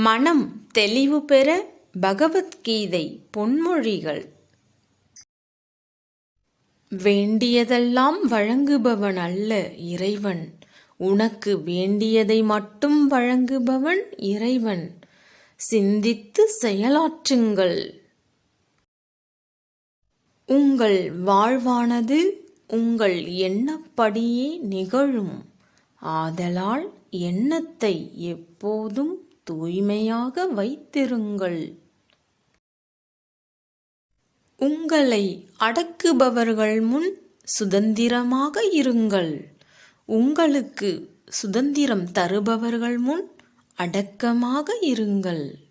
மனம் தெளிவு பெற பகவத்கீதை பொன்மொழிகள். வேண்டியதெல்லாம் வழங்குபவன் அல்ல இறைவன். உனக்கு வேண்டியதை மட்டும் வழங்குபவன் இறைவன். சிந்தித்து செயலாற்றுங்கள். உங்கள் வாழ்வானது உங்கள் எண்ணப்படியே நிகழும். ஆதலால் எண்ணத்தை எப்போதும் தூய்மையாக வைத்திருங்கள். உங்களை அடக்குபவர்கள் முன் சுதந்திரமாக இருங்கள். உங்களுக்கு சுதந்திரம் தருபவர்கள் முன் அடக்கமாக இருங்கள்.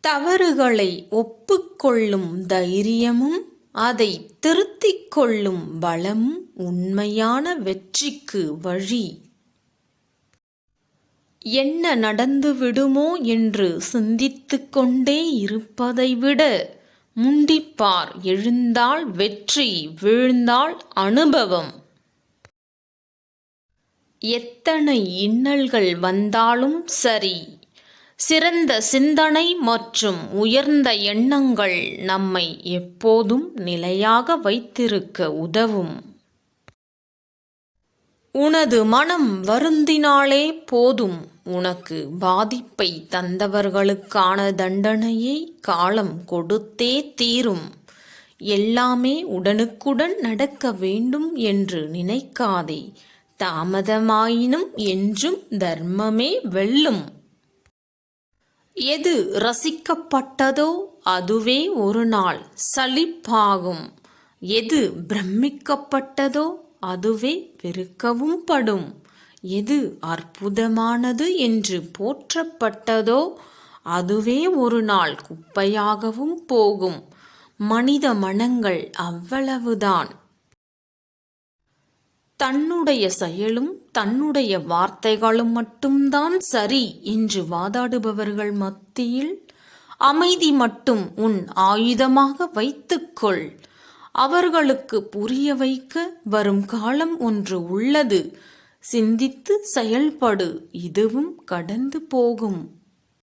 தவறுகளை ஒப்புக்கொள்ளும் தைரியமும் அதை திருத்திக் கொள்ளும் பலமும் உண்மையான வெற்றிக்கு வழி என்ன நடந்து விடுமோ என்று சிந்தித்து கொண்டே இருப்பதை விட முண்டிப்பார் எழுந்தால் வெற்றி வீழ்ந்தால் அனுபவம். எத்தனை இன்னல்கள் வந்தாலும் சரி. சிறந்த சிந்தனை மற்றும் உயர்ந்த எண்ணங்கள் நம்மை எப்போதும் நிலையாக வைத்திருக்க உதவும். உனது மனம் வருந்தினாலே போதும் உனக்கு பாதிப்பை தந்தவர்களுக்கான தண்டனையை காலம் கொடுத்தே தீரும். எல்லாமே உடனுக்குடன் நடக்க வேண்டும் என்று நினைக்காதே. தாமதமாயினும் என்றும் தர்மமே வெல்லும். எது ரசிக்கப்பட்டதோ அதுவே ஒரு நாள் சலிப்பாகும். எது பிரமிக்கப்பட்டதோ அதுவே வெறுக்கவும் படும். எது அற்புதமானது என்று போற்றப்பட்டதோ அதுவே ஒரு நாள் குப்பையாகவும் போகும். மனித மனங்கள் அவ்வளவுதான். தன்னுடைய செயலும் தன்னுடைய வார்த்தைகளும் மட்டும்தான் சரி என்று வாதாடுபவர்கள் மத்தியில் அமைதி மட்டும் உன் ஆயுதமாக வைத்துக்கொள். அவர்களுக்கு புரிய வைக்க வரும் காலம் ஒன்று உள்ளது. சிந்தித்து செயல்படு இதுவும் கடந்து போகும்.